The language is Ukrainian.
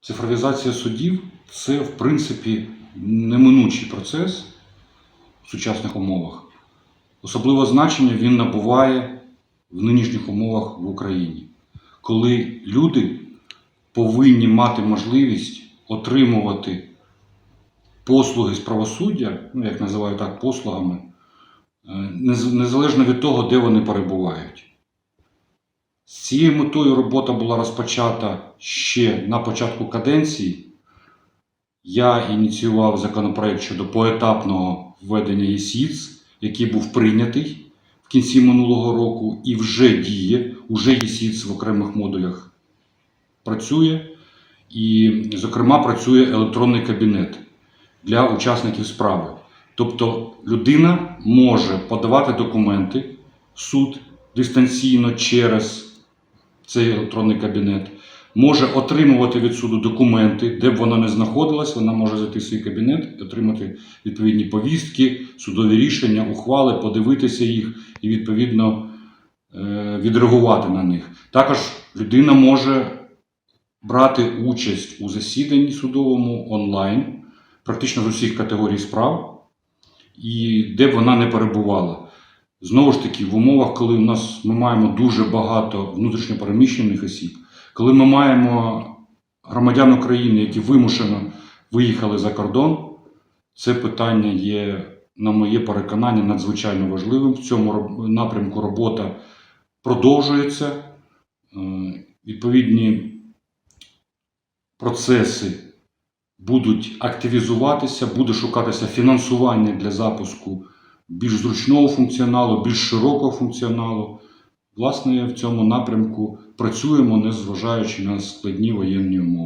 Цифровізація судів це, в принципі, неминучий процес в сучасних умовах. Особливе значення він набуває в нинішніх умовах в Україні, коли люди повинні мати можливість отримувати послуги з правосуддя, ну, як називаю так, послугами, е, незалежно від того, де вони перебувають. З цією метою робота була розпочата ще на початку каденції. Я ініціював законопроект щодо поетапного введення ЄСІЦ, який був прийнятий в кінці минулого року і вже діє, уже ЄСІЦ в окремих модулях працює. І, зокрема, працює електронний кабінет для учасників справи. Тобто людина може подавати документи в суд дистанційно через цей електронний кабінет, може отримувати від суду документи, де б вона не знаходилась, вона може зайти в свій кабінет, отримати відповідні повістки, судові рішення, ухвали, подивитися їх і відповідно е, відреагувати на них. Також людина може брати участь у засіданні судовому онлайн, практично з усіх категорій справ, і де б вона не перебувала. Знову ж таки, в умовах, коли у нас ми маємо дуже багато внутрішньопереміщених осіб, коли ми маємо громадян України, які вимушено виїхали за кордон, це питання є, на моє переконання, надзвичайно важливим. В цьому напрямку робота продовжується. Е, Відповідні процеси будуть активізуватися, буде шукатися фінансування для запуску більш зручного функціоналу, більш широкого функціоналу. Власне, в цьому напрямку працюємо, незважаючи на складні воєнні умови.